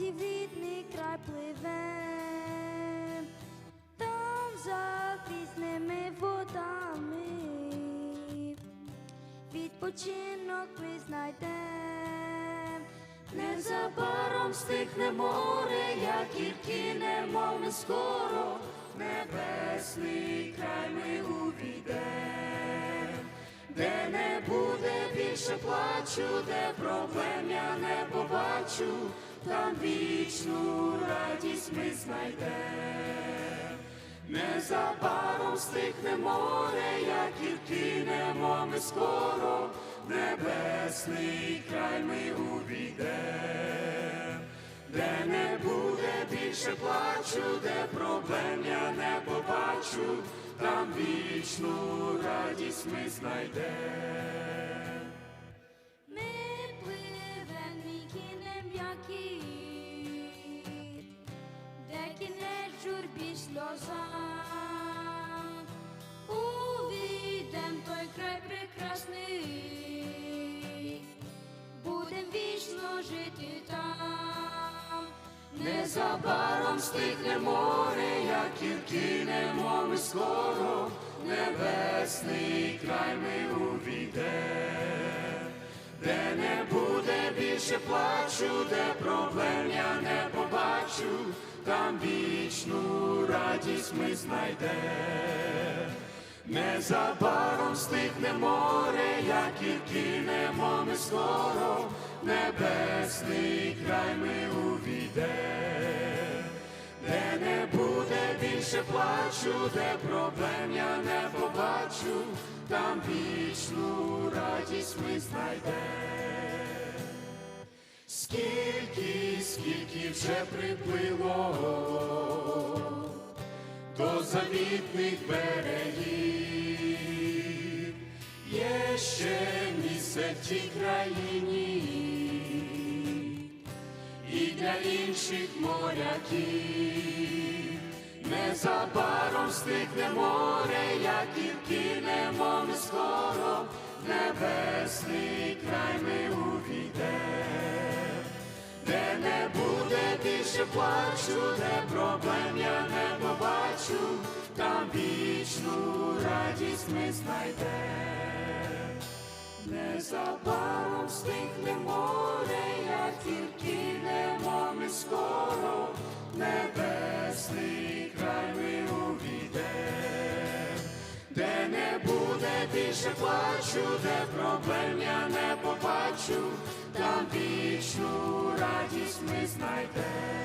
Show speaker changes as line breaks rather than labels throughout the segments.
друзів край пливе, там за пізними водами, відпочинок ми знайдем, незабаром стихне море, як і кинемо ми скоро, небесний край ми увійдем, де не буде більше плачу, де проблем я не побачу там вічну радість ми знайдем. Незабаром стихне море, як і кинемо ми скоро, в небесний край ми увійдем, де не буде більше плачу, де проблем я не побачу, там вічну радість ми знайдем. Журбі сльоза. Увійдем той край прекрасний, будем вічно жити там. Незабаром стихне море, як і кинемо ми скоро, небесний край ми увійдем де не буде більше плачу, де проблем я не побачу, там вічну радість ми знайдем. Незабаром стихне море, як і кинемо ми скоро, в небесний край ми увійдем, де не буде більше плачу, де проблем я не побачу, там вічну радість ми знайдем. Скільки, скільки вже приплило завітних берегів, є ще місце в тій країні. І для інших моряків. Незабаром стихне море, як і кинемо ми скоро, небесний край ми увійдем, де не буде більше плачу, де проблем я не вічну радість ми знайде, незабаром стихне море, як тільки немо ми скоро, небесний край ми увійдемо, де не буде більше плачу, де проблем я не побачу, там вічну радість ми знайдемо.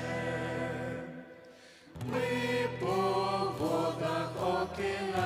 can I? Uh,